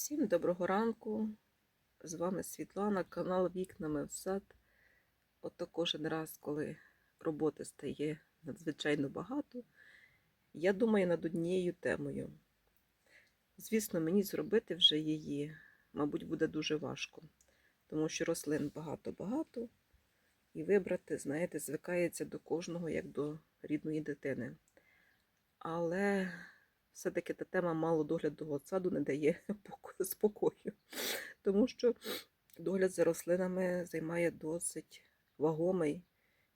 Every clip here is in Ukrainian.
Всім доброго ранку. З вами Світлана, канал Вікнами в сад. Ото кожен раз, коли роботи стає надзвичайно багато, я думаю над однією темою. Звісно, мені зробити вже її, мабуть, буде дуже важко, тому що рослин багато-багато, і вибрати, знаєте, звикається до кожного як до рідної дитини. Але все-таки та тема малодоглядного саду не дає спокою, тому що догляд за рослинами займає досить вагомий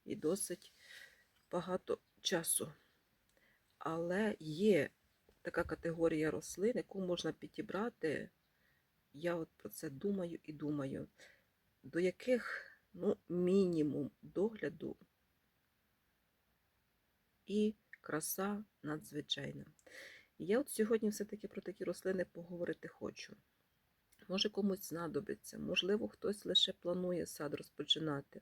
і досить багато часу. Але є така категорія рослин, яку можна підібрати, я от про це думаю і думаю, до яких ну, мінімум догляду і краса надзвичайна. І я от сьогодні все-таки про такі рослини поговорити хочу. Може комусь знадобиться, можливо, хтось лише планує сад розпочинати,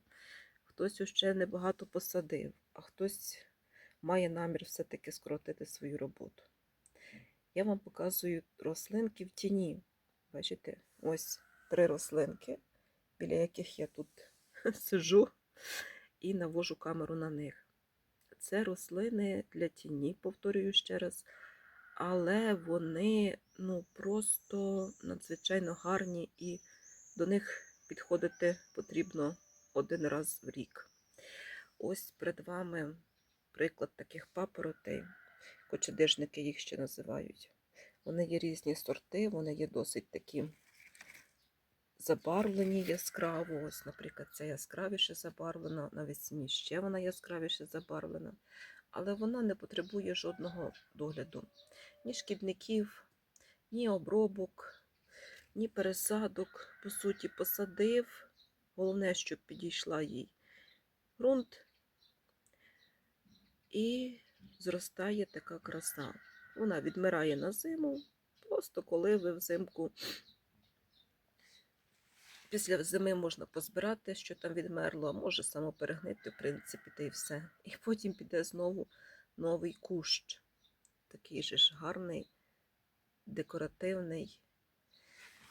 хтось ще небагато посадив, а хтось має намір все-таки скоротити свою роботу. Я вам показую рослинки в тіні. Бачите, ось три рослинки, біля яких я тут сижу і навожу камеру на них. Це рослини для тіні, повторюю ще раз але вони ну, просто надзвичайно гарні і до них підходити потрібно один раз в рік. Ось перед вами приклад таких папоротей, кочедижники їх ще називають. Вони є різні сорти, вони є досить такі забарвлені яскраво. Ось, наприклад, ця яскравіше забарвлена, навесні ще вона яскравіше забарвлена але вона не потребує жодного догляду. Ні шкідників, ні обробок, ні пересадок. По суті, посадив. Головне, щоб підійшла їй ґрунт і зростає така краса. Вона відмирає на зиму, просто коли ви взимку. Після зими можна позбирати, що там відмерло, а може само перегнити, в принципі, та й все. І потім піде знову новий кущ. Такий же ж гарний, декоративний,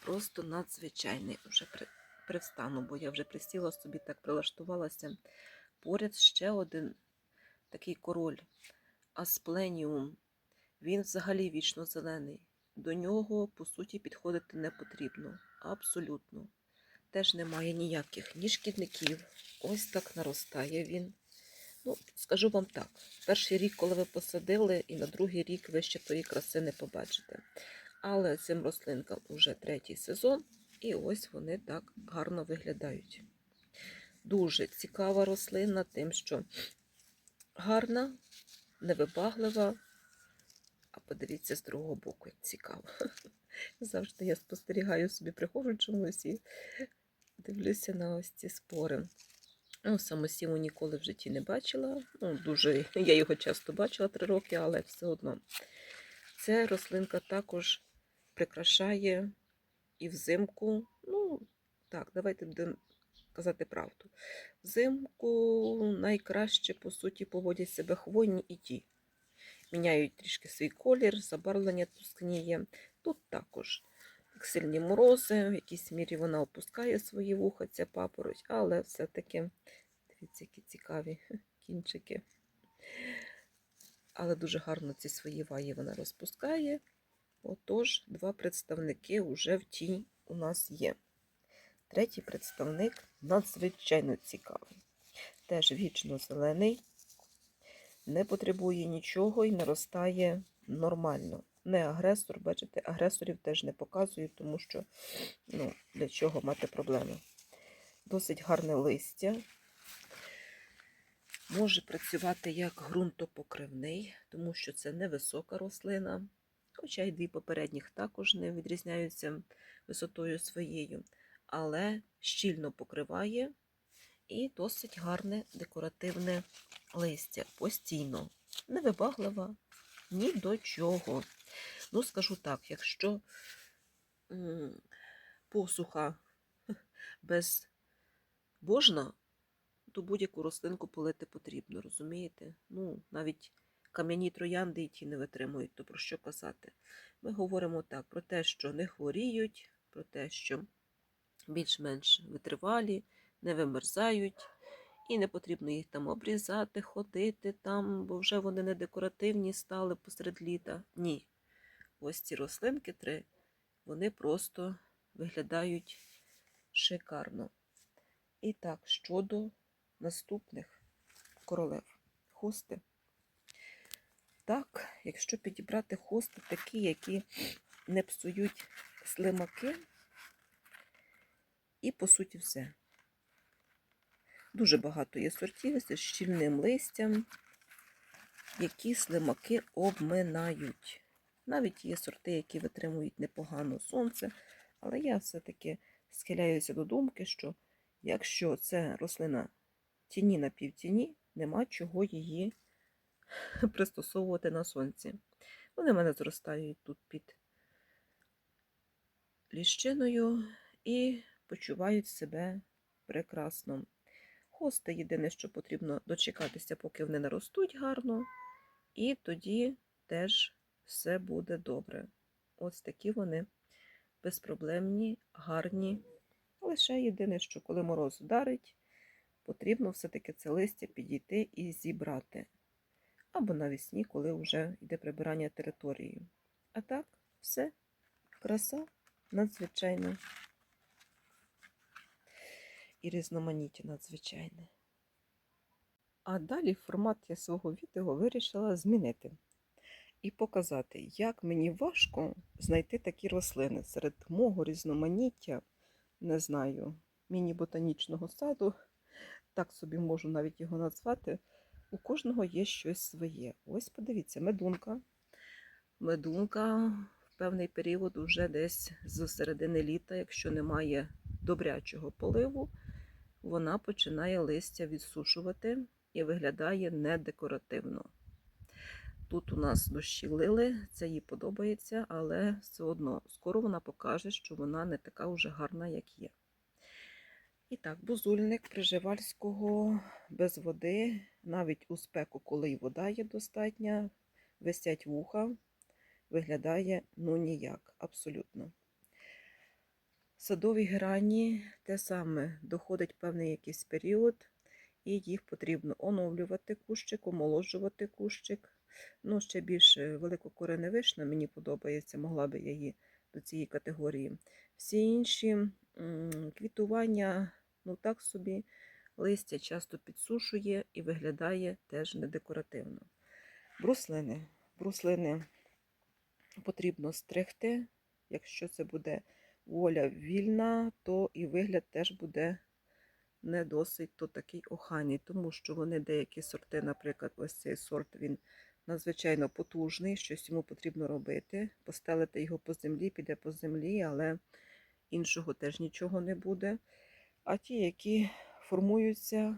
просто надзвичайний. Вже при, привстану, бо я вже присіла собі, так прилаштувалася. Поряд ще один такий король Аспленіум. Він взагалі вічно зелений. До нього, по суті, підходити не потрібно. Абсолютно теж немає ніяких ні шкідників. Ось так наростає він. Ну, скажу вам так: перший рік, коли ви посадили, і на другий рік ви ще тої краси не побачите. Але цим рослинкам вже третій сезон, і ось вони так гарно виглядають. Дуже цікава рослина, тим, що гарна, невибаглива. А подивіться з другого боку, як цікаво. Завжди я спостерігаю собі, приходжу чомусь і дивлюся на ось ці спори. Ну, самосіву ніколи в житті не бачила. Ну, дуже, Я його часто бачила три роки, але все одно. Ця рослинка також прикрашає і взимку. Ну, так, давайте будемо казати правду. Взимку найкраще, по суті, поводять себе хвойні і ті. Міняють трішки свій колір, забарвлення тускніє. Тут також сильні морози, в якійсь мірі вона опускає свої вуха, ця папороть, але все-таки, дивіться, які цікаві кінчики. Але дуже гарно ці свої ваї вона розпускає. Отож, два представники вже в тінь у нас є. Третій представник надзвичайно цікавий. Теж вічно зелений, не потребує нічого і наростає нормально не агресор, бачите, агресорів теж не показую, тому що ну, для чого мати проблеми. Досить гарне листя. Може працювати як ґрунтопокривний, тому що це невисока рослина. Хоча й дві попередніх також не відрізняються висотою своєю, але щільно покриває і досить гарне декоративне листя. Постійно. Невибаглива ні до чого. Ну, скажу так, якщо посуха безбожна, то будь-яку рослинку полити потрібно, розумієте? Ну, навіть кам'яні троянди і ті не витримують. То про що казати? Ми говоримо так про те, що не хворіють, про те, що більш-менш витривалі, не вимерзають, і не потрібно їх там обрізати, ходити там, бо вже вони не декоративні стали посеред літа. Ні. Ось ці рослинки три, вони просто виглядають шикарно. І так, щодо наступних королев. Хости. Так, якщо підібрати хости такі, які не псують слимаки, і по суті все. Дуже багато є сортів з щільним листям, які слимаки обминають. Навіть є сорти, які витримують непогано сонце, але я все-таки схиляюся до думки, що якщо це рослина тіні на півтіні, нема чого її пристосовувати на сонці. Вони в мене зростають тут під ліщиною і почувають себе прекрасно. Хости єдине, що потрібно дочекатися, поки вони наростуть гарно, і тоді теж все буде добре. Ось такі вони безпроблемні, гарні. Лише єдине, що коли мороз ударить, потрібно все-таки це листя підійти і зібрати. Або навесні, коли вже йде прибирання території. А так, все, краса надзвичайна. І різноманіття надзвичайне. А далі формат я свого відео вирішила змінити і показати, як мені важко знайти такі рослини серед мого різноманіття, не знаю, міні-ботанічного саду, так собі можу навіть його назвати. У кожного є щось своє. Ось подивіться, медунка. Медунка в певний період, уже десь з середини літа, якщо немає добрячого поливу, вона починає листя відсушувати і виглядає недекоративно. Тут у нас дощі лили, це їй подобається, але все одно скоро вона покаже, що вона не така вже гарна, як є. І так, бузульник Приживальського без води, навіть у спеку, коли й вода є достатня, висять вуха, виглядає ну ніяк, абсолютно. Садові грані те саме доходить певний якийсь період, і їх потрібно оновлювати кущик, омоложувати кущик. Ну, ще більше великокореневишна, мені подобається, могла би я її до цієї категорії. Всі інші квітування, ну так собі, листя часто підсушує і виглядає теж недекоративно. Бруслини. Бруслини потрібно стригти. Якщо це буде воля вільна, то і вигляд теж буде не досить то такий охайний, тому що вони деякі сорти, наприклад, ось цей сорт, він надзвичайно потужний, щось йому потрібно робити. Постелити його по землі, піде по землі, але іншого теж нічого не буде. А ті, які формуються,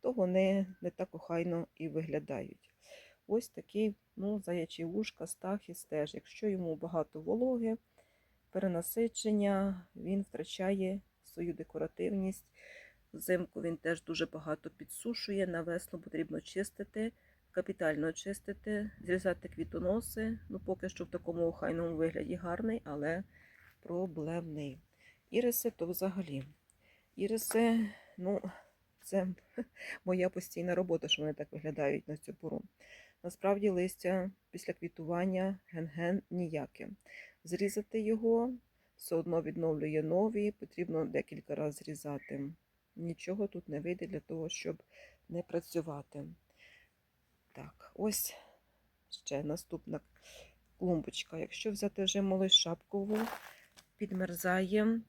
то вони не так охайно і виглядають. Ось такий ну, заячий вушка, стахіс теж. Якщо йому багато вологи, перенасичення, він втрачає свою декоративність. Взимку він теж дуже багато підсушує, на весло потрібно чистити, капітально чистити, зрізати квітоноси. Ну, поки що в такому охайному вигляді гарний, але проблемний. Іриси то взагалі. Іриси, ну, це моя постійна робота, що вони так виглядають на цю пору. Насправді листя після квітування ген-ген ніяке. Зрізати його, все одно відновлює нові, потрібно декілька разів зрізати. Нічого тут не вийде для того, щоб не працювати. Так, ось ще наступна клумбочка. Якщо взяти вже шапкову, підмерзає,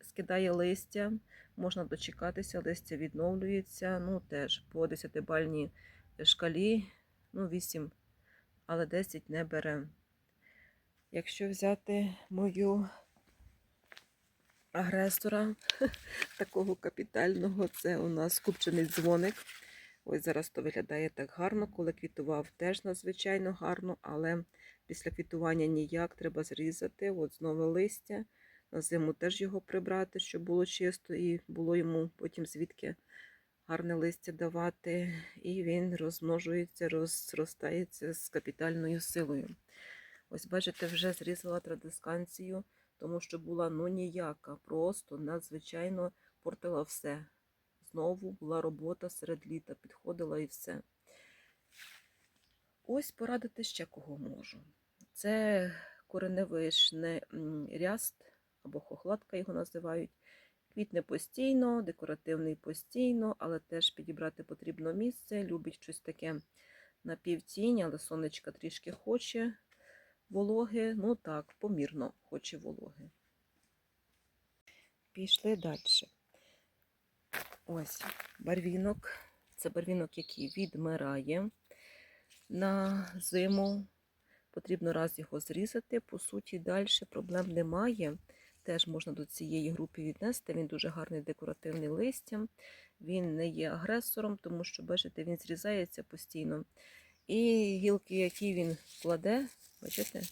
скидає листя, можна дочекатися, листя відновлюється. Ну, теж по 10-бальній шкалі, ну, 8, але 10 не бере. Якщо взяти мою агресора такого капітального, це у нас купчений дзвоник. Ось зараз то виглядає так гарно, коли квітував теж надзвичайно гарно, але після квітування ніяк треба зрізати. От знову листя. На зиму теж його прибрати, щоб було чисто і було йому потім звідки гарне листя давати, і він розмножується, розростається з капітальною силою. Ось, бачите, вже зрізала традисканцію, тому що була ну ніяка, просто надзвичайно портила все. Знову була робота серед літа, підходила і все. Ось порадити ще кого можу. Це кореневишне ряст або хохладка його називають. Квітне постійно, декоративний постійно, але теж підібрати потрібно місце. Любить щось таке на півтінь, але сонечка трішки хоче вологи. Ну так, помірно хоче вологи. Пішли далі. Ось барвінок. Це барвінок, який відмирає на зиму. Потрібно раз його зрізати. По суті, далі проблем немає. Теж можна до цієї групи віднести. Він дуже гарний декоративний листям. Він не є агресором, тому що, бачите, він зрізається постійно. І гілки, які він кладе, бачите,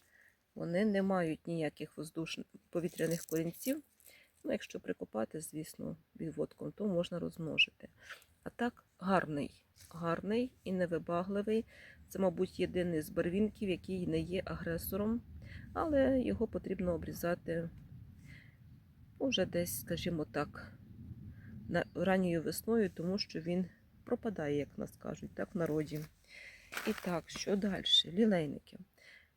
вони не мають ніяких воздушних повітряних корінців. Ну, якщо прикопати, звісно, відводком, то можна розмножити. А так, гарний, гарний і невибагливий. Це, мабуть, єдиний з барвінків, який не є агресором, але його потрібно обрізати уже десь, скажімо так, ранньою весною, тому що він пропадає, як нас кажуть, так в народі. І так, що далі? Лілейники.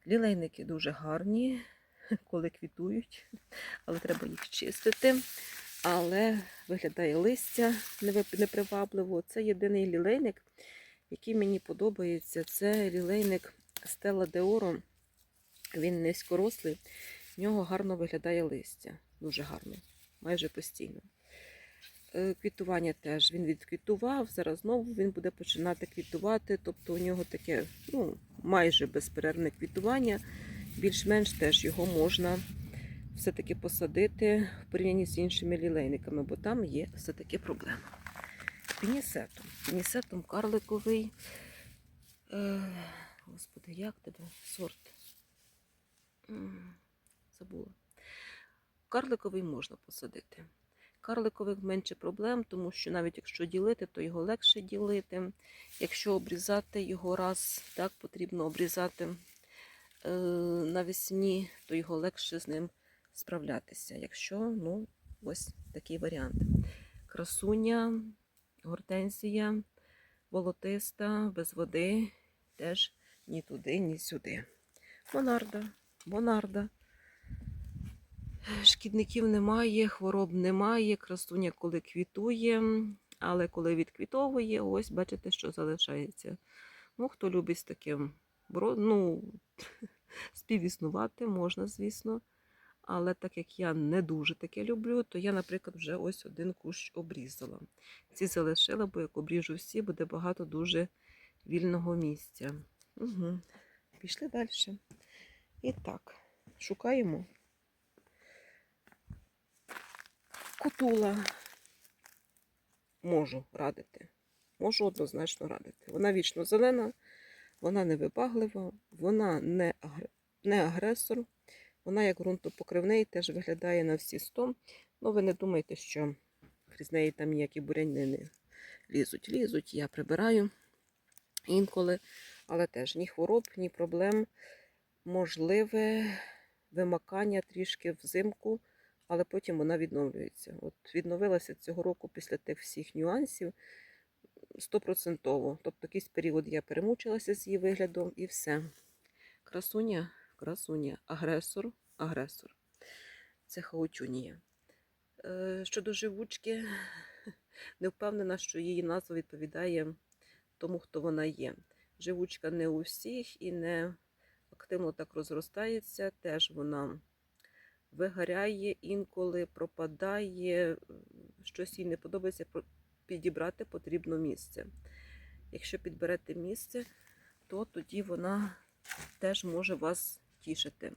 Лілейники дуже гарні, коли квітують, але треба їх чистити. Але виглядає листя непривабливо. Це єдиний лілейник, який мені подобається. Це лілейник de Oro. Він низькорослий, в нього гарно виглядає листя. Дуже гарно, майже постійно. Е, Квітування теж він відквітував, зараз знову він буде починати квітувати. Тобто у нього таке ну, майже безперервне квітування. Більш-менш теж його можна все-таки посадити в порівнянні з іншими лілейниками, бо там є все-таки проблема. Пінісетом. Пінісетом карликовий. Е, господи, як тебе? Сорт. Забула. Карликовий можна посадити. Карликових менше проблем, тому що навіть якщо ділити, то його легше ділити. Якщо обрізати його раз, так потрібно обрізати навесні, то його легше з ним справлятися. Якщо, ну, ось такий варіант. Красуня, гортензія, волотиста, без води, теж ні туди, ні сюди. Монарда, монарда. Шкідників немає, хвороб немає, красуня коли квітує, але коли відквітовує, ось бачите, що залишається. Ну, хто любить з таким ну, співіснувати, можна, звісно. Але так як я не дуже таке люблю, то я, наприклад, вже ось один кущ обрізала. Ці залишила, бо як обріжу всі, буде багато дуже вільного місця. Угу. Пішли далі. І так, шукаємо. Котула можу радити. Можу однозначно радити. Вона вічно зелена, вона невибаглива, вона не, не агресор, вона як ґрунтопокривний теж виглядає на всі 100. Ну, ви не думайте, що крізь неї там ніякі буряни не лізуть. Лізуть, я прибираю інколи, але теж ні хвороб, ні проблем. Можливе вимакання трішки взимку але потім вона відновлюється. От відновилася цього року після тих всіх нюансів стопроцентово. Тобто якийсь період я перемучилася з її виглядом і все. Красуня, красуня, агресор, агресор. Це хаутюнія. Е, Щодо живучки, не впевнена, що її назва відповідає тому, хто вона є. Живучка не у всіх і не активно так розростається. Теж вона вигоряє інколи, пропадає, щось їй не подобається, підібрати потрібно місце. Якщо підберете місце, то тоді вона теж може вас тішити.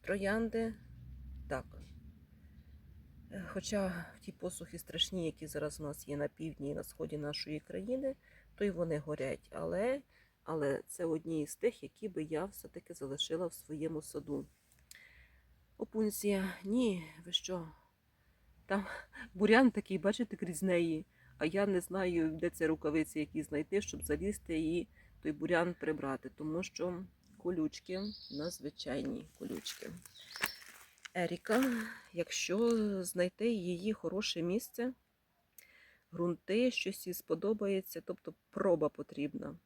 Троянди так. Е, Хоча ті посухи страшні, які зараз у нас є на півдні і на сході нашої країни, то й вони горять. Але, але це одні з тих, які би я все-таки залишила в своєму саду. Опунція, ні, ви що? Там бурян такий, бачите, крізь неї. а я не знаю, де ці рукавиці, які знайти, щоб залізти і той бурян прибрати, тому що колючки надзвичайні колючки. Еріка, якщо знайти її хороше місце, ґрунти, щось їй сподобається, тобто проба потрібна.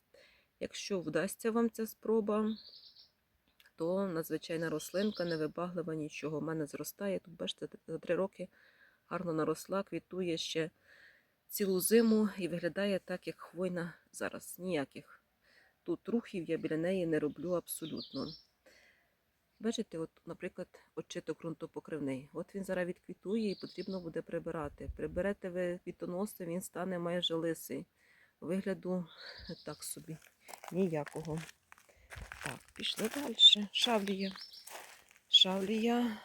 Якщо вдасться вам ця спроба, то надзвичайна рослинка, невибаглива нічого. У мене зростає. Тут, бачите, за три роки гарно наросла, квітує ще цілу зиму і виглядає так, як хвойна зараз. Ніяких тут рухів я біля неї не роблю абсолютно. Бачите, от, наприклад, очиток ґрунтопокривний. От він зараз відквітує і потрібно буде прибирати. Приберете ви квітоноси, він стане майже лисий. Вигляду так собі. Ніякого. Так, пішли далі. Шавлія. Шавлія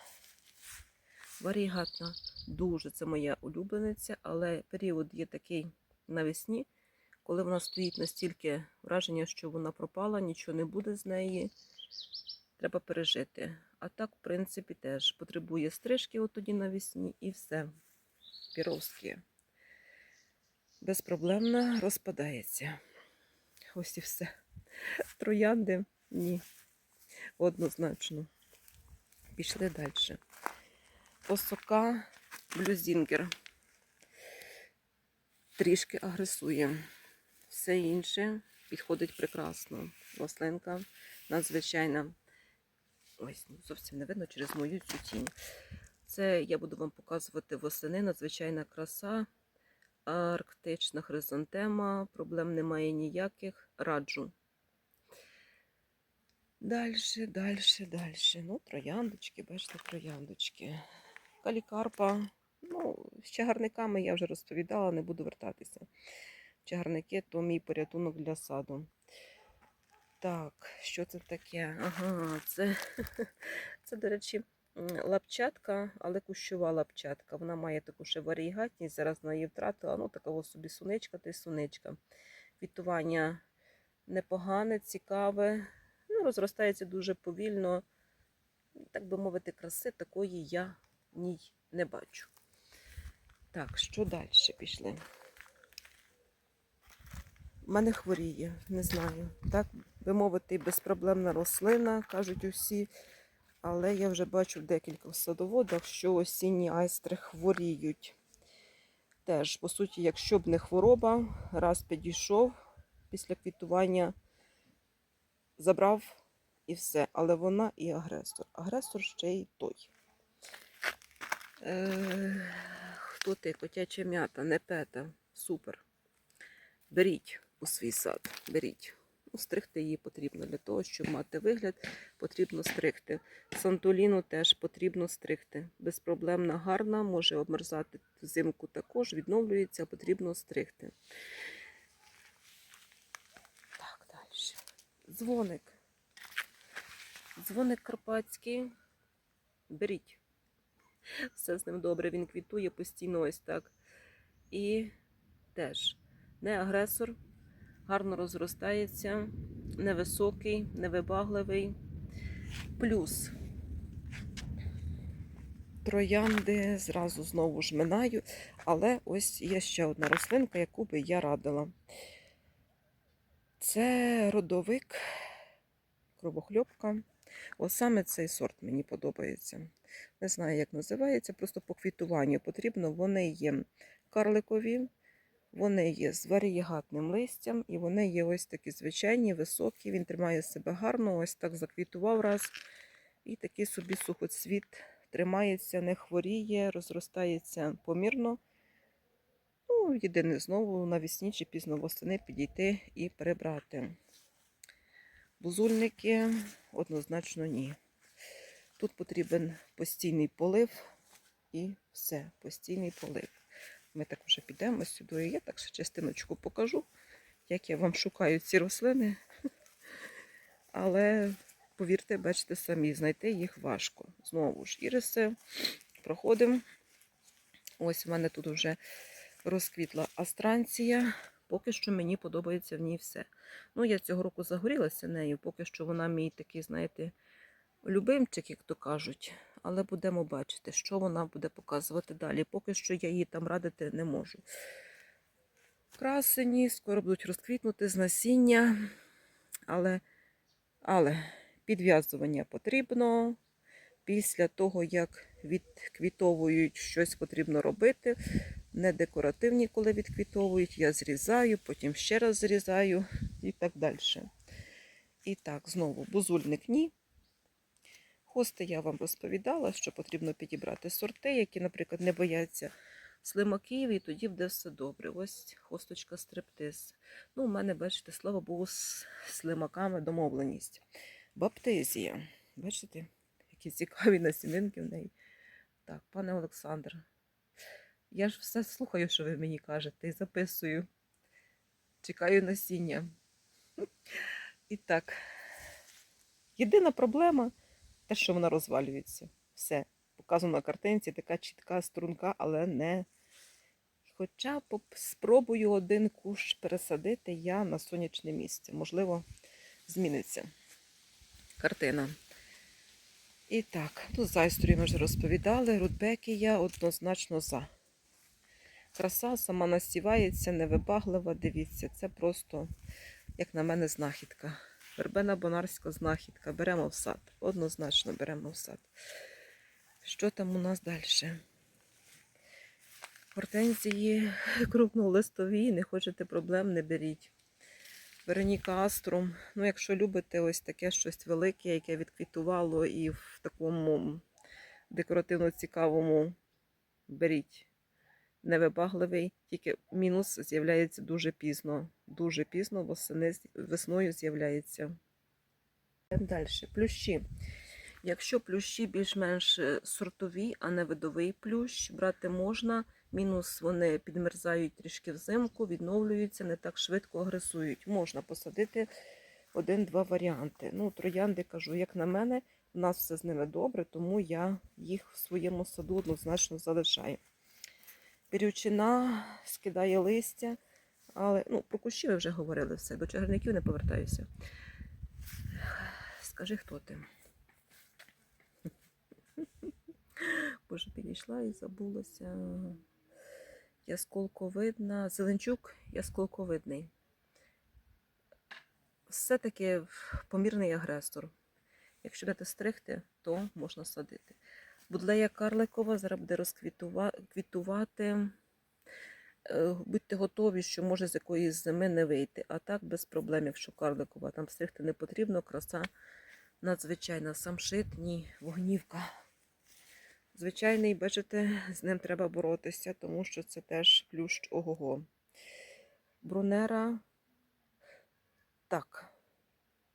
варігатна. Дуже це моя улюблениця, але період є такий навесні, коли вона стоїть настільки враження, що вона пропала, нічого не буде з неї. Треба пережити. А так, в принципі, теж потребує стрижки от тоді навесні і все. Піровські. Безпроблемно розпадається. Ось і все. Троянди ні. Однозначно. Пішли далі. Осока блюзінгер. Трішки агресує. Все інше підходить прекрасно. Рослинка надзвичайна. Ось, ну, зовсім не видно через мою цю тінь. Це я буду вам показувати восени. Надзвичайна краса, арктична хризантема, проблем немає ніяких. Раджу. Дальше, дальше, дальше. Ну, трояндочки, бачите, трояндочки. Калікарпа. Ну, з чагарниками я вже розповідала, не буду вертатися. Чагарники то мій порятунок для саду. Так, що це таке? Ага, це, це до речі, лапчатка, але кущова лапчатка. Вона має таку ще варігатність, зараз вона її втратила. Ну, така ось собі суничка та й суничка. Квітування непогане, цікаве. Ну, розростається дуже повільно. Так би мовити, краси такої я в не бачу. Так, що далі пішли? У мене хворіє, не знаю. Так би мовити, безпроблемна рослина, кажуть усі. Але я вже бачу в декількох садоводах, що осінні айстри хворіють. Теж, по суті, якщо б не хвороба, раз підійшов після квітування, забрав і все. Але вона і агресор. Агресор ще й той. Е, ти? Котяча м'ята, не пета. Супер. Беріть у свій сад, беріть. Ну, стригти її потрібно для того, щоб мати вигляд, потрібно стригти. Сантоліну теж потрібно стригти. Безпроблемна, гарна, може обмерзати взимку також, відновлюється, потрібно стригти. Так, далі. Дзвоник. Дзвоник карпатський. Беріть. Все з ним добре, він квітує постійно ось так. І теж не агресор, гарно розростається, невисокий, невибагливий. Плюс троянди зразу знову ж минаю, але ось є ще одна рослинка, яку би я радила. Це родовик, кровохльопка. Ось саме цей сорт мені подобається. Не знаю, як називається, просто по квітуванню потрібно. Вони є карликові, вони є з варієгатним листям, і вони є ось такі звичайні, високі. Він тримає себе гарно, ось так заквітував раз. І такий собі сухоцвіт тримається, не хворіє, розростається помірно. Ну, єдине знову навесні чи пізно восени підійти і прибрати. Бузульники однозначно ні. Тут потрібен постійний полив і все, постійний полив. Ми так вже підемо сюди. Я так ще частиночку покажу, як я вам шукаю ці рослини. Але, повірте, бачите самі, знайти їх важко. Знову ж іриси. Проходимо. Ось в мене тут вже розквітла астранція. Поки що мені подобається в ній все. Ну, я цього року загорілася нею, поки що вона мій такий, знаєте, любимчик, як то кажуть. Але будемо бачити, що вона буде показувати далі. Поки що я її там радити не можу. красені, скоро будуть розквітнути з насіння. Але, але підв'язування потрібно. Після того, як відквітовують, щось потрібно робити. Не декоративні, коли відквітовують, я зрізаю, потім ще раз зрізаю і так далі. І так, знову бузульник ні. Хости я вам розповідала, що потрібно підібрати сорти, які, наприклад, не бояться слимаків, і тоді буде все добре. Ось хосточка стрептиз. Ну, у мене, бачите, слава Богу, з слимаками домовленість. Баптезія. Бачите, які цікаві насінинки в неї. Так, пане Олександр, я ж все слухаю, що ви мені кажете, і записую. Чекаю насіння. І так, єдина проблема те, що вона розвалюється. Все. Показано на картинці, така чітка струнка, але не. Хоча спробую один кущ пересадити я на сонячне місце. Можливо, зміниться картина. І так, тут з айстрою ми вже розповідали. Рудбеки я однозначно за. Краса сама насівається, невибаглива. Дивіться, це просто, як на мене, знахідка. Вербена бонарська знахідка. Беремо в сад. Однозначно беремо в сад. Що там у нас далі? Гортензії крупнолистові, не хочете проблем, не беріть. Вероніка Аструм. Ну, якщо любите ось таке щось велике, яке відквітувало і в такому декоративно цікавому беріть. Невибагливий, тільки мінус з'являється дуже пізно. Дуже пізно восени, весною з'являється. Далі. Плющі. Якщо плющі більш-менш е, сортові, а не видовий плющ, брати можна. Мінус вони підмерзають трішки взимку, відновлюються, не так швидко агресують. Можна посадити один-два варіанти. Ну, троянди кажу, як на мене, у нас все з ними добре, тому я їх в своєму саду однозначно залишаю. Бірючина скидає листя, але ну, про кущі ви вже говорили все. До чагарників не повертаюся. Скажи, хто ти? Боже, підійшла і забулася. Ясколковидна. Зеленчук ясколковидний. Все-таки помірний агресор. Якщо будете стригти, то можна садити. Будлея карликова зараз буде розквітувати. Е, Будьте готові, що може з якоїсь зими не вийти. А так без проблем, якщо карликова. Там стригти не потрібно, краса надзвичайна. Самшит, ні, вогнівка. Звичайний, бачите, з ним треба боротися, тому що це теж плющ ого-го. Брунера. Так,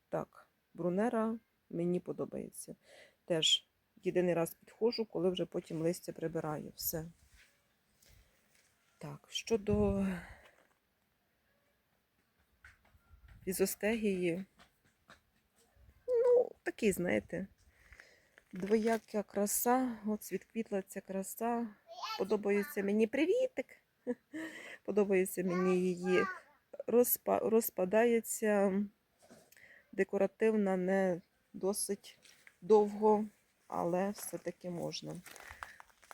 так, брунера мені подобається. Теж єдиний раз підходжу, коли вже потім листя прибираю. Все. Так, щодо фізостегії, ну, такий, знаєте. Двояка краса, от відквітла ця краса. Подобається мені привітик. Подобається мені її. Розпа... Розпадається декоративна, не досить довго, але все-таки можна.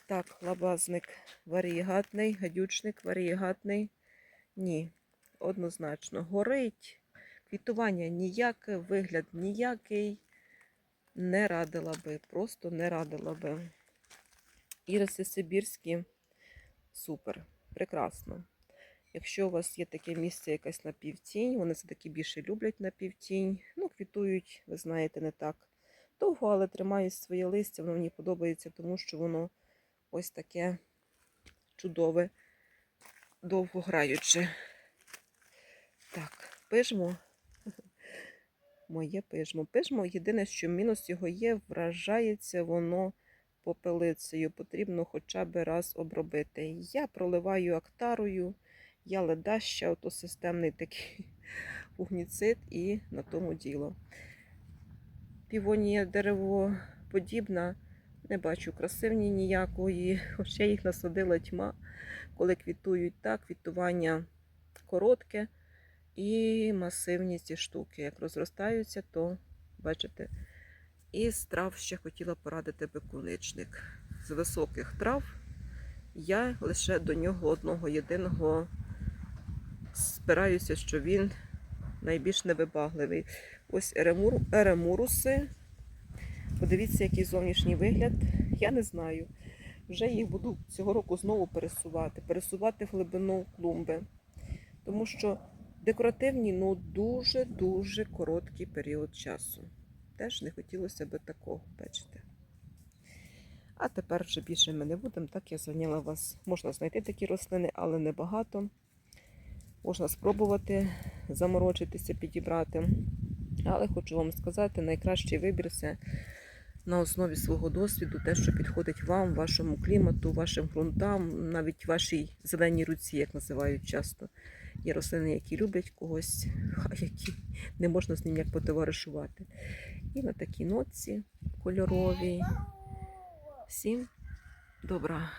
Так, лабазник варієгатний, гадючник варієгатний. Ні, однозначно. Горить. Квітування ніяке, вигляд ніякий не радила би, просто не радила би. Іриси Сибірські супер, прекрасно. Якщо у вас є таке місце якась на півтінь, вони все таки більше люблять на півтінь. Ну, квітують, ви знаєте, не так довго, але тримають своє листя, воно мені подобається, тому що воно ось таке чудове, довгограюче. Так, пижмо моє пижмо. Пижмо, єдине, що мінус його є, вражається воно попелицею. Потрібно хоча б раз обробити. Я проливаю актарою, я ледаща, ото системний такий фугніцид і на тому діло. Півонія деревоподібна, не бачу красивні ніякої, хоча їх насадила тьма, коли квітують так, квітування коротке. І масивні ці штуки. Як розростаються, то, бачите, і з трав ще хотіла порадити бекуничник. З високих трав я лише до нього одного єдиного спираюся, що він найбільш невибагливий. Ось еремур, еремуруси. Подивіться, який зовнішній вигляд. Я не знаю. Вже їх буду цього року знову пересувати, пересувати в глибину клумби. Тому що декоративні ну дуже-дуже короткий період часу. Теж не хотілося би такого, бачите. А тепер вже більше ми не будемо. Так я зайняла вас. Можна знайти такі рослини, але небагато. Можна спробувати заморочитися, підібрати. Але хочу вам сказати, найкращий вибір це на основі свого досвіду, те, що підходить вам, вашому клімату, вашим ґрунтам, навіть вашій зеленій руці, як називають часто. Є рослини, які люблять когось, а які не можна з ним як потоваришувати. І на такій ноці кольоровій. Всім добра.